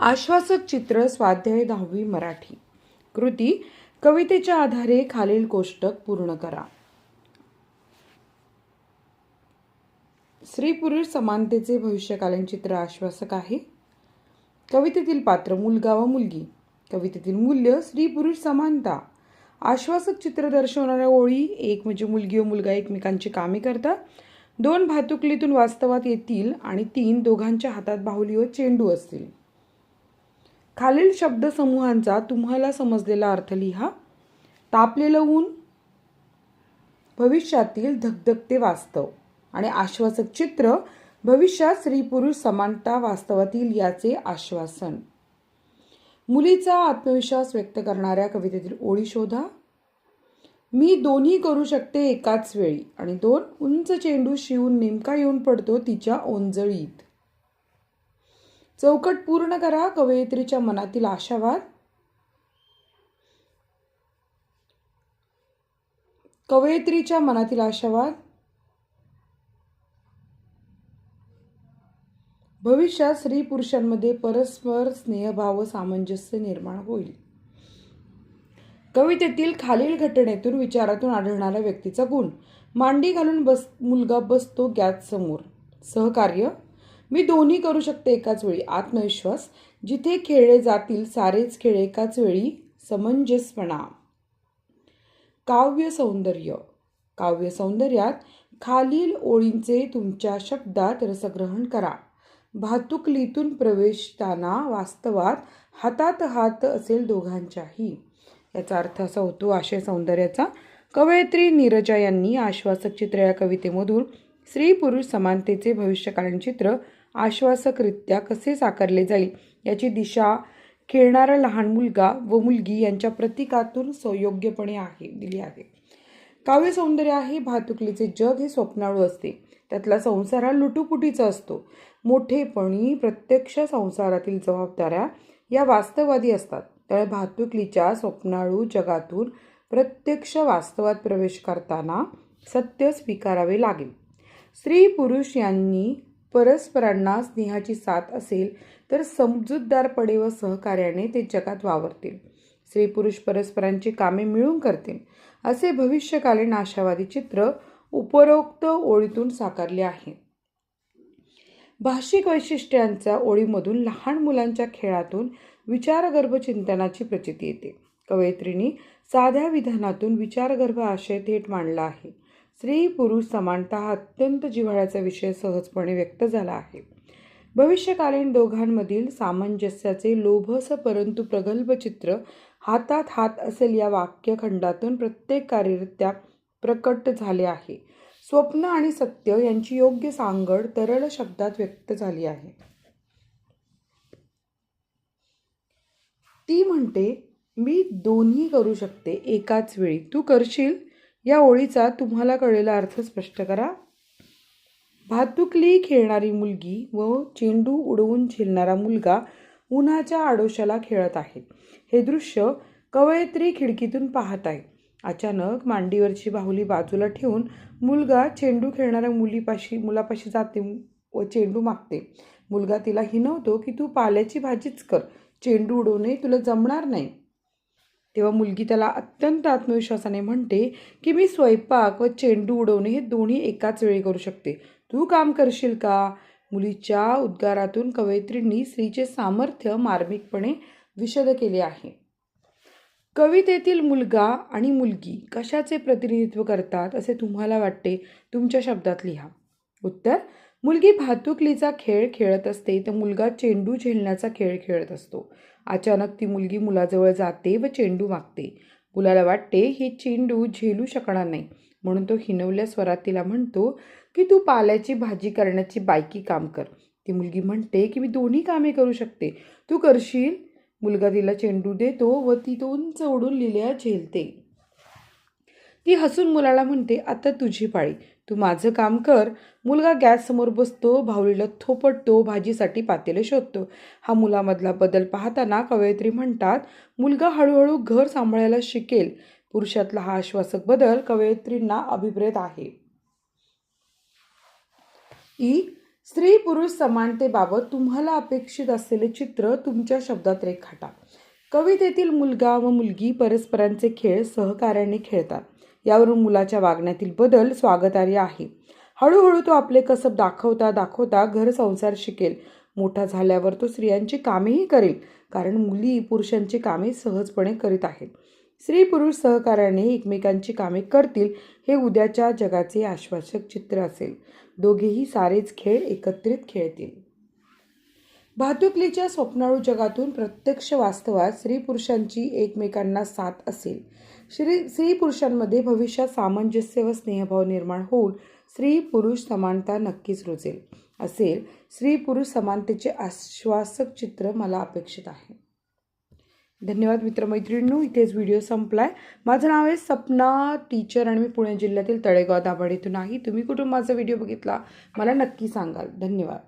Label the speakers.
Speaker 1: आश्वासक चित्र स्वाध्याय दहावी मराठी. कृती कवितेच्या आधारे खालील कोष्टक पूर्ण करा. स्त्री पुरुष समानतेचे भविष्यकालीन चित्र आश्वासक आहे. कवितेतील पात्र मुलगा व मुलगी. कवितेतील मूल्य स्त्री पुरुष समानता. आश्वासक चित्र दर्शवणाऱ्या ओळी एक म्हणजे मुलगी व मुलगा एकमेकांची कामे करतात. दोन भातुकलीतून वास्तवात येतील आणि तीन दोघांच्या हातात बाहुली व चेंडू असतील. खालील शब्दसमूहांचा तुम्हाला समजलेला अर्थ लिहा. तापलेलं ऊन. भविष्यातील धगधगते वास्तव. आणि आश्वासक चित्र भविष्यात स्त्री पुरुष समानता वास्तवातील याचे आश्वासन. मुलीचा आत्मविश्वास व्यक्त करणाऱ्या कवितेतील ओळी शोधा. मी दोन्ही करू शकते एकाच वेळी. आणि दोन उंच चेंडू शिवून नेमका येऊन पडतो तिच्या ओंजळीत. चौकट पूर्ण करा कवयित्रीच्या मनातील आशावाद. कवयित्रीच्या मनातील आशावाद. भविष्यात स्त्री पुरुषांमध्ये परस्पर स्नेहभाव व सामंजस्य निर्माण होईल. कवितेतील खालील घटनेतून विचारातून आढळणाऱ्या व्यक्तीचा गुण. मांडी घालून बस मुलगा बसतो गॅस समोर सहकार्य मी दोन्ही करू शकते एकाच वेळी. आत्मविश्वास. जिथे खेळले जातील सारेच खेळ एकाच वेळी समंजसपणा. काव्य सौंदर्य. काव्य सौंदर्यात खालील ओळींचे तुमच्या शब्दात रसग्रहण करा. भातुकलीतून प्रवेशताना वास्तवात हातात हात असेल दोघांच्याही. याचा अर्थ असा होतो आशय सौंदर्याचा. कवयित्री नीरजा यांनी आश्वासक चित्र या कवितेमधून स्त्री पुरुष समानतेचे भविष्यकालीन चित्र आश्वासकरित्या कसे साकारले जाईल याची दिशा खेळणारा लहान मुलगा व मुलगी यांच्या प्रतीकातून सुयोग्यपणे आहे दिली आहे. काव्य सौंदर्य आहे भातुकलीचे जग हे स्वप्नाळू असते. त्यातला संसार हा लुटुपुटीचा असतो. मोठेपणी प्रत्यक्ष संसारातील जबाबदाऱ्या या वास्तववादी असतात. त्यामुळे भातुकलीच्या स्वप्नाळू जगातून प्रत्यक्ष वास्तवात प्रवेश करताना सत्य स्वीकारावे लागेल. स्त्री पुरुष यांनी परस्परांना स्नेहाची साथ असेल तर समजूतदारपणे व सहकार्याने ते जगात वावरतील. स्त्री पुरुष परस्परांची कामे मिळून करतील असे भविष्यकालीन आशावादी चित्र उपरोक्त ओळीतून साकारले आहे. भाषिक वैशिष्ट्यांच्या ओळीमधून लहान मुलांच्या खेळातून विचारगर्भ चिंतनाची प्रचिती येते. कवयित्रींनी साध्या विधानातून विचारगर्भ आशय थेट मांडला आहे. स्त्री पुरुष समानता हा अत्यंत जिव्हाळ्याचा विषय सहजपणे व्यक्त झाला आहे. भविष्यकालीन दोघांमधील सामंजस्याचे लोभस परंतु प्रगल्भ चित्र हातात हात असेल या वाक्यखंडातून प्रत्येक कार्यरित्या प्रकट झाले आहे. स्वप्न आणि सत्य यांची योग्य सांगड तरळ शब्दात व्यक्त झाली आहे. ती म्हणते मी दोन्ही करू शकते एकाच वेळी. तू करशील? या ओळीचा तुम्हाला कळलेला अर्थ स्पष्ट करा. भातुकली खेळणारी मुलगी व चेंडू उडवून झेलणारा मुलगा उन्हाच्या आडोशाला खेळत आहेत हे दृश्य कवयित्री खिडकीतून पाहत आहे. अचानक मांडीवरची बाहुली बाजूला ठेवून मुलगा चेंडू खेळणाऱ्या मुलीपाशी मुलापाशी जाते व चेंडू मागते. मुलगा तिला हिनवतो की तू पाल्याची भाजीच कर. चेंडू उडवणे तुला जमणार नाही. तेव्हा मुलगी त्याला अत्यंत आत्मविश्वासाने म्हणते की मी स्वयंपाक व चेंडू उडवणे हे दोन्ही एकाच वेळी करू शकते. तू काम करशील का? मुलीच्या उद्गारातून कवयित्रींनी स्त्रीचे सामर्थ्य मार्मिकपणे विशद केले आहे. कवितेतील मुलगा आणि मुलगी कशाचे प्रतिनिधित्व करतात असे तुम्हाला वाटते? तुमच्या शब्दात लिहा. उत्तर मुलगी भातुकलीचा खेळ खेळत असते तर मुलगा चेंडू झेलण्याचा खेळ खेळत असतो. अचानक ती मुलगी मुलाजवळ जाते व चेंडू मागते. मुलाला वाटते ही चेंडू झेलू शकणार नाही. म्हणून तो हिनवल्या स्वरात तिला म्हणतो की तू पाल्याची भाजी करण्याची बायकी काम कर. ती मुलगी म्हणते की मी दोन्ही कामे करू शकते. तू करशील? मुलगा तिला चेंडू देतो व ती तो उंच उडून लिहिल्या झेलते. ती हसून मुलाला म्हणते आता तुझी पाळी. तू माझं काम कर. मुलगा गॅससमोर बसतो भावलीला थोपटतो भाजीसाठी पातेले शोधतो. हा मुलामधला बदल पाहताना कवयित्री म्हणतात मुलगा हळूहळू घर सांभाळायला शिकेल. पुरुषातला हा आश्वासक बदल कवयित्रींना अभिप्रेत आहे. ई. स्त्री पुरुष समानतेबाबत तुम्हाला अपेक्षित असलेले चित्र तुमच्या शब्दात रेखाटा. कवितेतील मुलगा व मुलगी परस्परांचे खेळ सहकार्याने खेळतात. यावरून मुलाच्या वागण्यातील बदल स्वागतार्ह आहे. हळूहळू तो आपले कसब दाखवता दाखवता घर संसार शिकेल. मोठा झाल्यावर तो स्त्रियांची कामेही करेल कारण मुली पुरुषांची कामे सहजपणे करीत आहेत. स्त्री पुरुष सहकार्याने एकमेकांची कामे करतील हे उद्याच्या जगाचे आश्वासक चित्र असेल. दोघेही सारेच खेळ एकत्रित खेळतील. भातुकलीच्या स्वप्नाळू जगातून प्रत्यक्ष वास्तवात स्त्री पुरुषांची एकमेकांना साथ असेल. श्री स्त्री पुरुषांमध्ये भविष्यात सामंजस्य व स्नेहभाव निर्माण होऊन स्त्री पुरुष समानता नक्कीच रुजेल असेल स्त्री पुरुष समानतेचे आश्वासक चित्र मला अपेक्षित आहे. धन्यवाद मित्रमैत्रिणींनो इथेच व्हिडिओ संपलाय. माझं नाव आहे सपना टीचर आणि मी पुणे जिल्ह्यातील तळेगाव दाभाड इथून आहे. तुम्ही कुठून माझा व्हिडिओ बघितला मला नक्की सांगाल. धन्यवाद.